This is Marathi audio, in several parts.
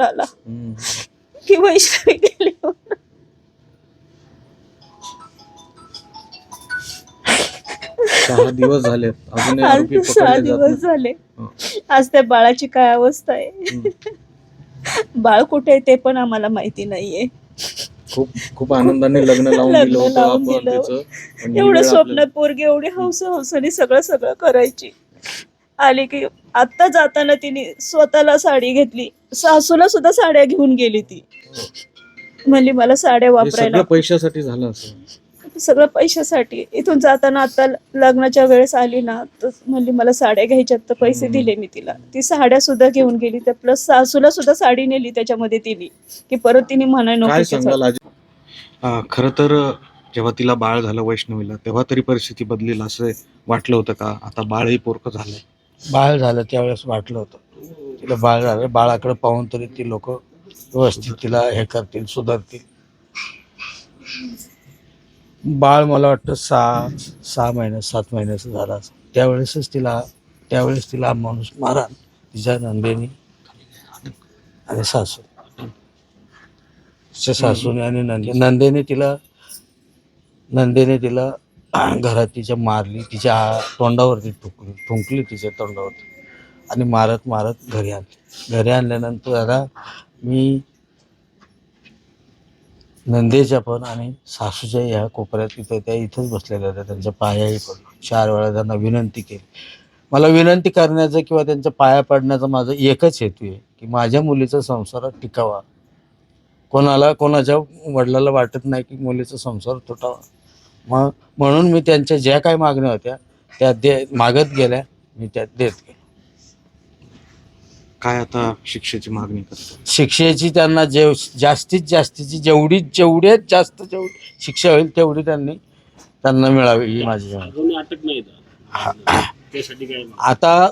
आला हम्म. की वैष्णवी गेली. सहा दिवस झाले आरोपी आज सहा पकडले जात दिवस नाही. झाले हं. आज त्या बाळाची काय अवस्था आहे. बाळ कुठे आहे ते पण आम्हाला माहिती नाहीये खूप खूप आनंदाने लग्न लावून लग्न दिलं होतं लावून आपण दिलं. त्याचं पण एवढं स्वप्न आपल्याला- पोरगी एवढी हौस हौसाने सगळं सगळं करायची आली की आत्ता जाताना तिने स्वतःला साडी घेतली. सासूला सुद्धा साड्या घेऊन गेली ती. म्हणली मला साड्या हे वापरायला सगळं पैशासाठी झालं असं सगळं पैशासाठी. इथून जाताना आता लग्नाच्या वेळेस आली ना तर म्हणली मला साड्या घ्यायच्यात तर पैसे हम्म. दिले मी तिला. ती साड्या सुद्धा घेऊन गेली. तर प्लस सासूला सुद्धा साडी नेली त्याच्यामध्ये तिने की परत तिने म्हणाय नको काय की सांगाल आजी? खरं तर जेव्हा तिला बाळ झालं वैष्णवीला तेव्हा तरी परिस्थिती बदलेल असं वाटलं होतं का? आता बाळही पोरकं झालंय. बाळ झालं त्यावेळेस वाटलं होतं. तिला बाळ झालं बाळाकडे पाहून तरी ती लोक व्यवस्थित तिला हे करतील सुधारतील. बाळ मला वाटतं सहा सहा महिने सात महिन्याचं झालं त्यावेळेसच तिला त्यावेळेस तिला माणूस मारान तिच्या नंदेनी आणि सासू. तिच्या सासूने आणि नंदे नंदेने तिला नंदेने तिला घरात तिच्या मारली तिच्या तोंडावरती ठुकली ठुंकली तिच्या तोंडावरती. आणि मारत मारत घरी आणली. घरी आणल्यानंतर आता मी नंदेच्या पण आणि सासूच्या ह्या कोपऱ्यात तिथे त्या इथंच बसलेल्या होत्या. त्यांच्या पायाही पडलो चार वेळा त्यांना विनंती केली. मला विनंती करण्याचं किंवा त्यांच्या पाया पडण्याचा माझा एकच हेतू आहे की माझ्या मुलीचा संसार टिकावा. कोणाला कोणाच्या वडिलाला वाटत नाही की मुलीचा संसार तुटावा. मग म्हणून मी त्यांच्या ज्या काही मागण्या होत्या त्या दे मागत गेल्या मी त्या देत गेलो. काय आता शिक्षेची मागणी करतो? शिक्षेची त्यांना जे जास्तीत जास्तीची जेवढी जेवढ्यात जास्त जेवढी शिक्षा होईल तेवढी त्यांनी त्यांना मिळावी ही माझी विनंती. अजून अटक नाही झाली. त्यासाठी काय आता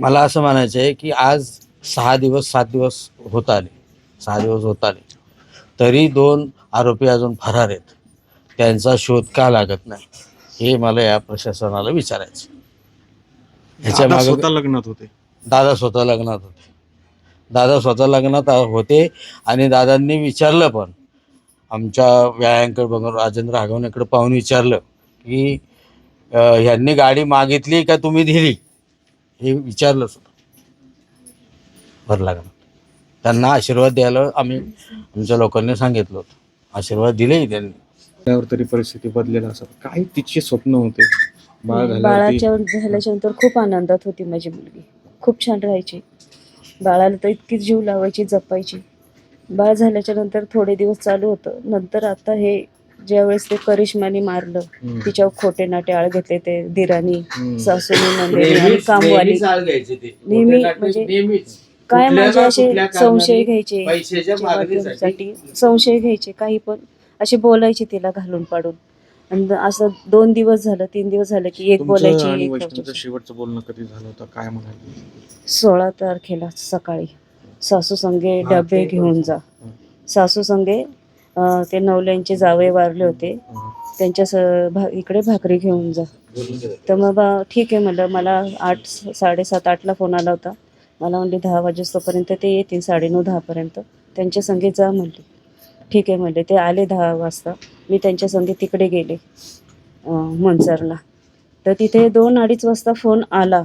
मला असं म्हणायचं आहे की आज सहा दिवस सात दिवस होत आले. सहा दिवस होत आले. तरी दोन आरोपी अजून फरार आहेत. त्यांचा शोध का लागत नाही? हे मला या प्रशासनाला विचारायचं. ह्याच्या दादा मागे स्वतः लग्नात होते. दादा स्वतः लग्नात होते. दादा स्वतः लग्नात होते आणि दादांनी विचारलं पण. आमच्या व्यायांकडे बघून राजेंद्र राघवनेकडे पाहून विचारलं की अं, ह्यांनी गाडी मागितली का तुम्ही दिली? हे विचारलं सुद्धा भर लग्नात त्यांना आशीर्वाद द्यायला आम्ही आमच्या लोकांनी सांगितलं होतं. आशीर्वाद दिलेही त्यांनी. त्यावर तरी परिस्थिती बदलेल असं. काय तिचे स्वप्न होते. बाळ झाल्यावरती बाळाच्या झाल्याच्यानंतर खूप आनंदात होती माझी मुलगी. खूप छान राहायची. बाळाला तर इतकी जीव लावायची जपायची. बाळ झाल्याच्यानंतर थोडे दिवस चालू होतं. नंतर आता हे ज्यावेळेस ते करिश्माने मारलं हम्म. तिच्यावर खोटे नाटे आळ घेतले ते दिरानी हम्म. सासूनी नंदेनी आणि कामवाली. नेहमी म्हणजे काय माझे असे संशय घ्यायचे? पैशाच्या मागणीसाठी. साठी संशय घ्यायचे काही पण. असे बोलायचे तिला घालून पाडून. आणि असं दोन दिवस झालं तीन दिवस झालं की एक तुमचं बोलायची आणि एक वैष्णवचं बोलायची. शेवटचं बोलणं कधी झालं होतं? काय म्हणाले? सोळा तारखेला सकाळी. सासू संगे हा, डबे ते घेऊन जा. हं. सासू संगे अं, ते नवल्यांचे जावे वारले होते. त्यांच्या स- भा- इकडे भाकरी घेऊन जा. तर मग बा ठीक आहे म्हणलं. मला आठ साडेसात आठला फोन आला होता. मला म्हणले दहा वाजेपर्यंत ते येतील साडेनऊ दहापर्यंत. त्यांच्या संगे जा म्हणले. ठीक आहे म्हणले ते आले दहा वाजता. मी त्यांच्या संगे तिकडे गेले मनसरला. तर तिथे दोन अडीच वाजता फोन आला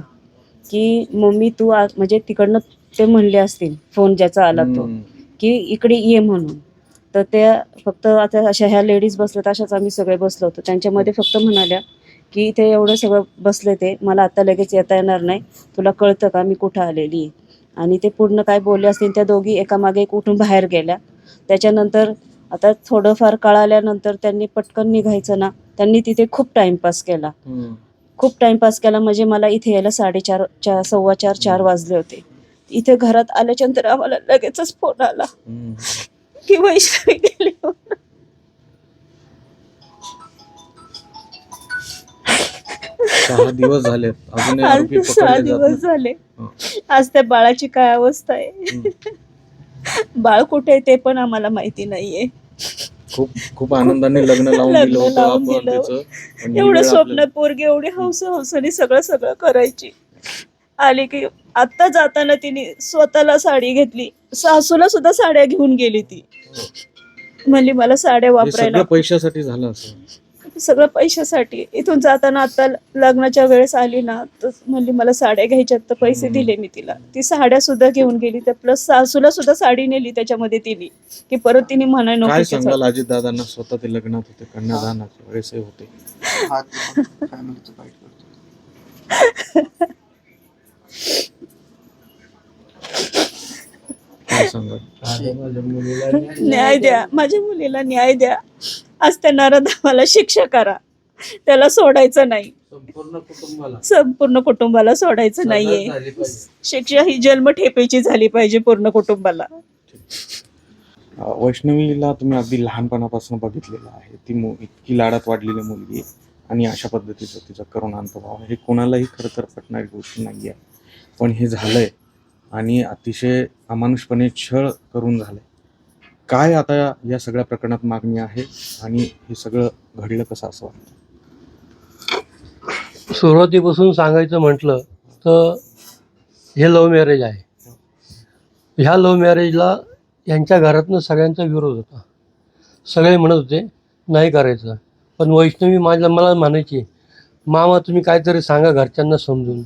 की मम्मी तू आ म्हणजे तिकडनं ते म्हणले असतील फोन ज्याचा आला तो. की इकडे ये म्हणून. तर त्या फक्त आता अशा ह्या लेडीज बसल्यात अशाच आम्ही सगळे बसलो होतो. त्यांच्यामध्ये फक्त म्हणाल्या की इथे एवढं सगळं बसले ते. मला आता लगेच येता येणार नाही. तुला कळतं का मी कुठं आलेली आहे? आणि ते पूर्ण काय बोलले असतील त्या दोघी एकामागे एक उठून बाहेर गेल्या. त्याच्यानंतर आता थोडंफार कळाल्यानंतर त्यांनी पटकन निघायचं ना त्यांनी तिथे खूप टाइमपास केला. खूप टाइमपास केला म्हणजे मला इथे यायला साडेचार चार सव्वा चार चार वाजले होते. इथे घरात आल्याच्यानंतर आम्हाला लगेचच फोन आला. की वैष्णवी गेली. सहा दिवस झाले. आज सहा दिवस झाले. आज त्या बाळाची काय अवस्था आहे? बाळ कुठे आहे ते पण आम्हाला माहिती नाहीये. खूप खूप आनंदाने लग्न लावून लग्न दिलं होतं लावून आपण दिलं. त्याचं. पण ही एवढं वेळ स्वप्न आपल्याला- पोरगी एवढी हौस हौसाने सगळं सगळं करायची. आली की आत्ता जाताना तिने स्वतःला साडी घेतली. सासूला सुद्धा साड्या घेऊन गेली ती. म्हणली मला साड्या हे वापरायला सगळं पैशासाठी झालं असं. सगळं पैशासाठी. इथून जाताना आता लग्नाच्या वेळेस आली ना तर म्हणली मला साड्या घ्यायच्यात तर पैसे. दिले मी तिला. ती साड्या सुद्धा घेऊन गेली. तर प्लस सासूला सुद्धा साडी नेली त्याच्यामध्ये तिने की परत तिने म्हणाय काय नको सांगाल अजित दादांना स्वतः ते लग्नात होते कन्यादानाच्या वेळेसही होते. फॅमिलीचं फाईट करतो काय सांगाल? न्याय द्या. माझ्या मुलीला न्याय द्या. आज त्या नरधावाला शिक्षा करा. त्याला सोडायचं नाही. संपूर्ण कुटुंबाला. संपूर्ण कुटुंबाला सोडायचं नाहीये. शिक्षा ही जन्म ठेपेची झाली पाहिजे पूर्ण कुटुंबाला. वैष्णवीला तुम्ही अगदी लहानपणापासून बघितलेलं आहे. ती मु इतकी लाडात वाढलेली मुलगी आहे आणि अशा पद्धतीचं तिचा करुण अंतभाव आहे. हे कोणालाही खरं तर पटणारी गोष्ट नाही आहे पण हे झालंय आणि अतिशय अमानुषपणे छळ करून झालंय. काय आता या सगळ्या प्रकरणात मागणी आहे आणि हे सगळं घडलं कसं असं वाटतं? सुरुवातीपासून सांगायचं म्हटलं तर हे लव्ह मॅरेज आहे. ह्या लव्ह मॅरेजला यांच्या घरातनं सगळ्यांचा विरोध होता. सगळे म्हणत होते नाही करायचं. पण वैष्णवी माझ्या मला म्हणायची मामा तुम्ही काहीतरी सांगा घरच्यांना समजून.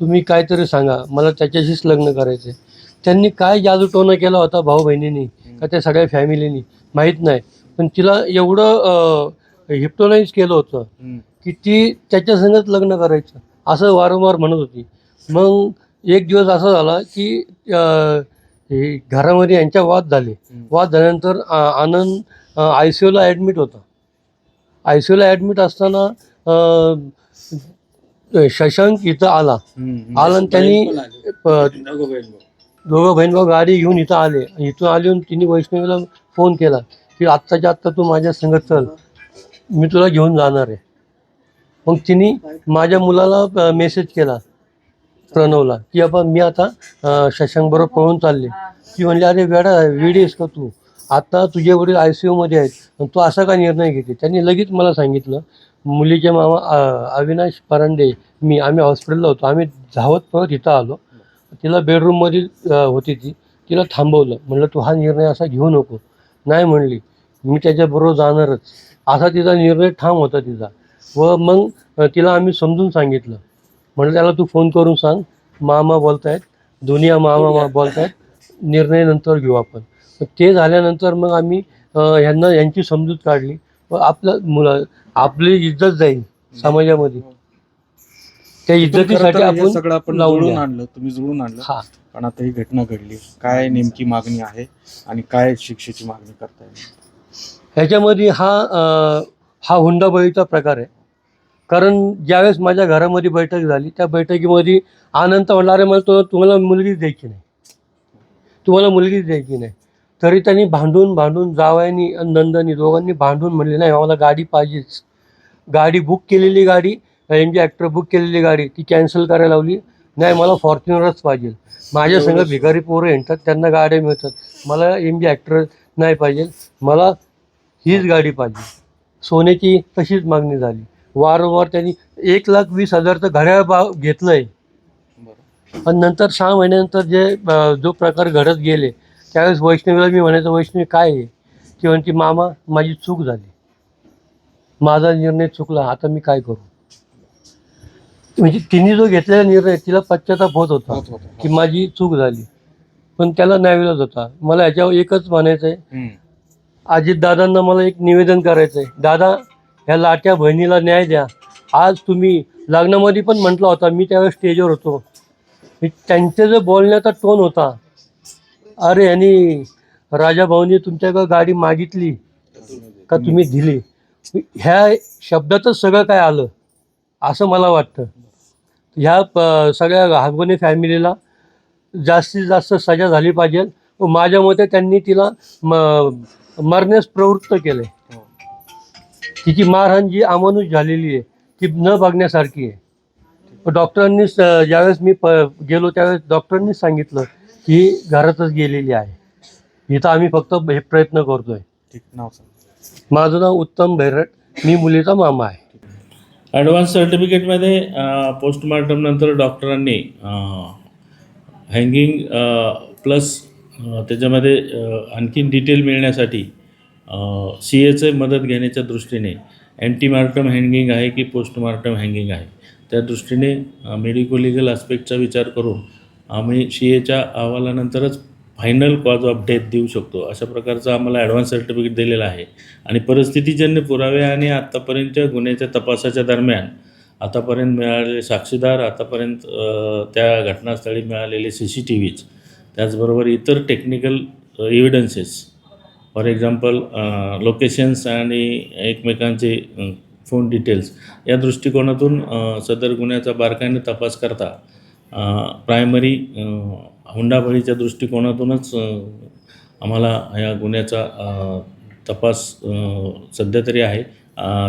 तुम्ही काहीतरी सांगा. मला त्याच्याशीच लग्न करायचं आहे त्यांनी काय जादूटोणा केला होता भाऊ बहिणींनी का त्या सगळ्या फॅमिलीनी? माहीत नाही. पण तिला एवढं हिप्टोनाईज केलं होतं की ती त्याच्या संगत लग्न करायचं. असं वारंवार म्हणत होती. मग एक दिवस असा झाला की हे घरामध्ये यांच्या वाद झाले. वाद झाल्यानंतर आनंद आय सी यूला ॲडमिट होता. आय सी यूला ॲडमिट असताना शशांक इथं आला. आला आणि त्यांनी दोघं बहीण भाऊ गाडी घेऊन इथं आले. इथून आले तिने वैष्णवीला फोन केला की आत्ताच्या आत्ता तू माझ्या संगत चल. मी तुला घेऊन जाणार आहे. मग तिने माझ्या मुलाला मेसेज केला प्रणवला की आपण मी आता अं, शशांकबरोबर पळून चालले. ती म्हणली अरे वेडा वेडीस का तू? आता तुझे वडील आय सी यूमध्ये आहेत. तू असा का निर्णय घेते? त्यांनी लगेच मला सांगितलं मुलीचे मामा अविनाश परांडे मी आम्ही हॉस्पिटलला होतो. आम्ही धावत पळत इथं आलो. तिला बेडरूममध्ये अं, होती ती. तिला थांबवलं. म्हणलं तू हा निर्णय असा घेऊ नको. नाही म्हणली. मी त्याच्याबरोबर जाणारच. असा तिचा निर्णय ठाम होता तिचा. व मग तिला आम्ही समजून सांगितलं. म्हणलं त्याला तू फोन करून सांग. मामा बोलतायत. दुनिया मामा मा बोलतायत. निर्णय नंतर घेऊ आपण. ते झाल्यानंतर मग आम्ही ह्यांना यांची समजूत काढली. व आपलं मुलं आपली इज्जत जाईल समाजामध्ये. त्या इज्जतीसाठी हे आपण सगळं आपण जुळून. आणलं तुम्ही जुळून आणलं. पण आता ही घटना घडली. काय नेमकी मागणी आहे आणि काय शिक्षेची मागणी करताय? ह्याच्यामध्ये हा अं, हा हुंडाबळीचा प्रकार आहे. कारण ज्यावेळेस माझ्या घरामध्ये बैठक झाली त्या बैठकीमध्ये आनंद म्हणला अरे मला तो तुम्हाला मुलगीच द्यायची नाही. तुम्हाला मुलगीच द्यायची नाही. तरी त्यांनी भांडून भांडून जावयानी आणि नंदनी दोघांनी भांडून म्हणले नाही आम्हाला गाडी पाहिजेच. गाडी बुक केलेली गाडी एम जी ॲक्टर बुक केलेली गाडी ती कॅन्सल करायला लावली. नाही मला फॉर्च्युनरच पाहिजे. माझ्या संग भिकारी पोरं येतात त्यांना गाड्या मिळतात. मला एम जी ॲक्टर नाही पाहिजे. मला हीच गाडी पाहिजे. सोन्याची तशीच मागणी झाली. वारंवार त्यांनी एक लाख वीस हजारचं घड्याळ भाव घेतलंय. बरं. आणि नंतर सहा महिन्यानंतर जे जो प्रकार घडत गेले त्यावेळेस वैष्णवीला मी म्हणायचं वैष्णवी काय आहे? ती म्हणते मामा माझी चूक झाली. माझा निर्णय चुकला. आता मी काय करू? म्हणजे तिने जो घेतलेला निर्णय तिला पश्चाताप होत होता होत होतं. की माझी चूक झाली. पण त्याला न्यायविरोध होता. मला याच्यावर एकच म्हणायचं आहे हम्म. अजितदादांना मला एक निवेदन करायचं आहे दादा ह्या लाट्या बहिणीला न्याय द्या. आज तुम्ही लग्नामध्ये पण म्हटलं होता. मी त्यावेळेस स्टेजवर होतो. मी त्यांचे जो बोलण्याचा टोन होता अरे यांनी राजाभाऊनी तुमच्याकडे गाडी मागितली का तुम्ही दिली? ह्या शब्दातच सगळं काय आलं? असं मला वाटतं. ह्या प सगळ्या हागवणे फॅमिलीला जास्तीत जास्त सजा झाली पाहिजे. व माझ्या मते त्यांनी तिला म मरण्यास प्रवृत्त केलं हो. तिची मारहाण जी अमानुष झालेली आहे ती न बघण्यासारखी आहे. डॉक्टरांनी ज्यावेळेस मी प गेलो त्यावेळेस डॉक्टरांनीच सांगितलं की घरातच गेलेली आहे. इथं आम्ही फक्त हे प्रयत्न करतोय. ठीक नाव सांग. माझं नाव उत्तम भैरट. मी मुलीचा मामा आहे. ॲडव्हान्स सर्टिफिकेटमध्ये पोस्टमार्टमनंतर डॉक्टरांनी हँगिंग प्लस त्याच्यामध्ये आणखीन डिटेल मिळण्यासाठी सी एचे मदत घेण्याच्या दृष्टीने अँटीमार्टम हँगिंग आहे की पोस्टमार्टम हँगिंग आहे? त्या दृष्टीने मेडिको लिगल आस्पेक्टचा विचार करून आम्ही सी एच्या अहवालानंतरच फायनल कॉज ऑफ डेथ देऊ शकतो. अशा प्रकारचं आम्हाला ॲडव्हान्स सर्टिफिकेट दिलेलं आहे. आणि परिस्थितीजन्य पुरावे आणि आत्तापर्यंतच्या गुन्ह्याच्या तपासाच्या दरम्यान आतापर्यंत मिळालेले साक्षीदार आतापर्यंत त्या घटनास्थळी मिळालेले सी सी टी व्हीज त्याचबरोबर इतर technical evidences for example locations आणि एकमेकांचे फोन डिटेल्स या दृष्टिकोनातून सदर गुन्ह्याचा बारकाईने तपास करता प्रायमरी हुंडाबळीच्या दृष्टिकोनातूनच आम्हाला या गुन्ह्याचा तपास सध्या तरी आहे.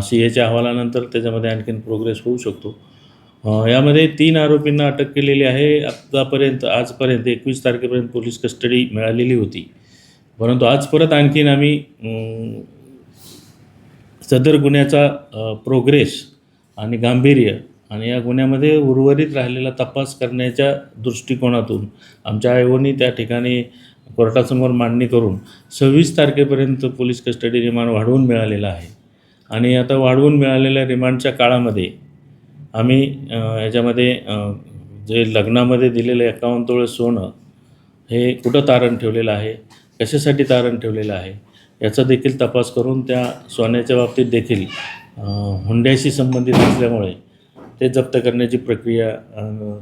सी एच्या अहवालानंतर त्याच्यामध्ये आणखीन प्रोग्रेस होऊ शकतो. यामध्ये तीन आरोपींना अटक केलेली आहे. आत्तापर्यंत आजपर्यंत एकवीस तारखेपर्यंत पोलीस कस्टडी मिळालेली होती. परंतु आज परत आणखीन आम्ही सदर गुन्ह्याचा प्रोग्रेस आणि गांभीर्य आणि या गुन्ह्यामध्ये उर्वरित राहिलेला तपास करण्याच्या दृष्टिकोनातून आमच्या आयोगाने त्या ठिकाणी कोर्टासमोर मांडणी करून सव्वीस तारखेपर्यंत पोलीस कस्टडी रिमांड वाढवून मिळालेला आहे. आणि आता वाढवून मिळालेल्या रिमांडच्या काळामध्ये आम्ही याच्यामध्ये जे लग्नामध्ये दिलेलं एकावन्न तोळे सोनं हे कुठं तारण ठेवलेलं आहे? कशासाठी तारण ठेवलेलं आहे? याचा देखील तपास करून त्या सोन्याच्या बाबतीत देखील हुंड्याशी संबंधित असल्यामुळे ते जप्त करण्याची प्रक्रिया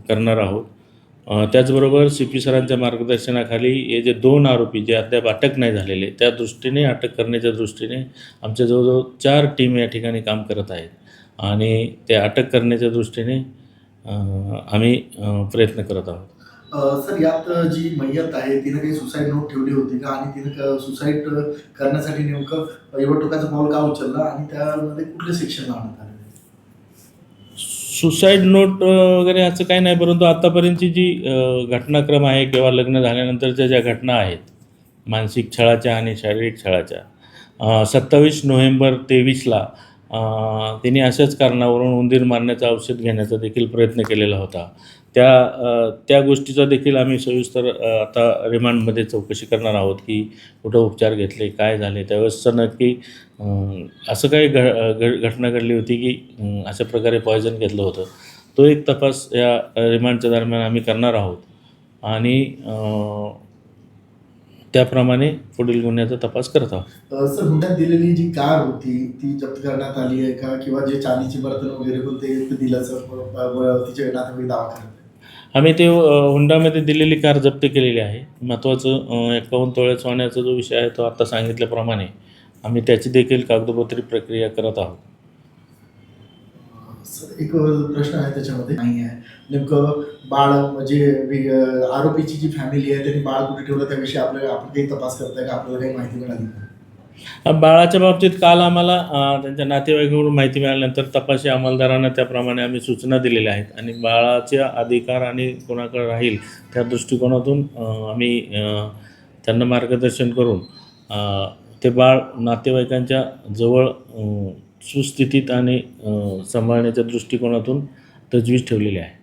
करणार आहोत. त्याचबरोबर सी पी सरांच्या मार्गदर्शनाखाली हे जे दोन आरोपी जे अद्याप अटक नाही झालेले त्या दृष्टीने अटक करण्याच्या दृष्टीने आमच्या जवळजवळ चार टीम या ठिकाणी काम करत आहेत. आणि ते अटक करण्याच्या दृष्टीने आम्ही प्रयत्न करत आहोत. सर यात जी मैयत आहे तिनं काही सुसाईड नोट ठेवली होती का? आणि तिनं सुसाईड करण्यासाठी नेमकं एवढं टोकाचं पाऊल का उचललं? आणि त्यामध्ये कुठले शिक्षण लावण्यात आले? सुसाईड नोट वगैरे असं काही नाही परंतु आत्तापर्यंतची जी घटनाक्रम आहे किंवा लग्न झाल्यानंतरच्या ज्या घटना आहेत मानसिक छळाच्या आणि शारीरिक छळाच्या सत्तावीस नोव्हेंबर तेवीसला तिने अशाच कारणावरून उंदीर मारण्याचं औषध घेण्याचा देखील प्रयत्न केलेला होता. त्या त्या गोष्टीचा देखील आम्ही सविस्तर आता रिमांडमध्ये चौकशी करणार आहोत की कुठं उपचार घेतले काय झाले. त्यावेळेसचं नक्की असं काही घ घ घटना घडली होती की अशा प्रकारे पॉयझन घेतलं होतं. तो एक तपास या रिमांडच्या दरम्यान आम्ही करणार आहोत. आणि त्याप्रमाणे पुढील गुन्ह्याचा तपास करत आहोत. सर हुंड्यात दिलेली जी कार होती ती जप्त करण्यात आली आहे का? किंवा जे चांदीची बर्तन वगैरे पण ते दिलं सर ब- ब- तिचे नातेवाईक दावा करत आम्ही ते हुंडामध्ये दिलेली कार जप्त केलेली आहे. महत्त्वाचं एकावन्न तोळ्या सोन्याचा जो विषय आहे तो आता सांगितल्याप्रमाणे आम्ही त्याची देखील कागदोपत्री प्रक्रिया करत आहोत. एक प्रश्न आहे त्याच्यामध्ये. नाही आहे नेमकं बाळ म्हणजे आरोपीची जी फॅमिली आहे त्यांनी बाळ कुठे ठेवलं त्याविषयी आपल्याला आपण काही तपास करताय का? आपल्याला काही माहिती मिळाली बाळाच्या बाबतीत काल आम्हाला त्यांच्या नातेवाईकाकडून माहिती मिळाल्यानंतर तपासी अंमलदारांना त्याप्रमाणे आम्ही सूचना दिलेल्या आहेत. आणि बाळाच्या अधिकार आणि कोणाकडे राहील त्या दृष्टिकोनातून आम्ही त्यांना मार्गदर्शन करून ते बाळ नातेवाईकांच्या जवळ सुस्थितीत आणि सांभाळण्याच्या दृष्टिकोनातून तजवीज ठेवलेली आहे.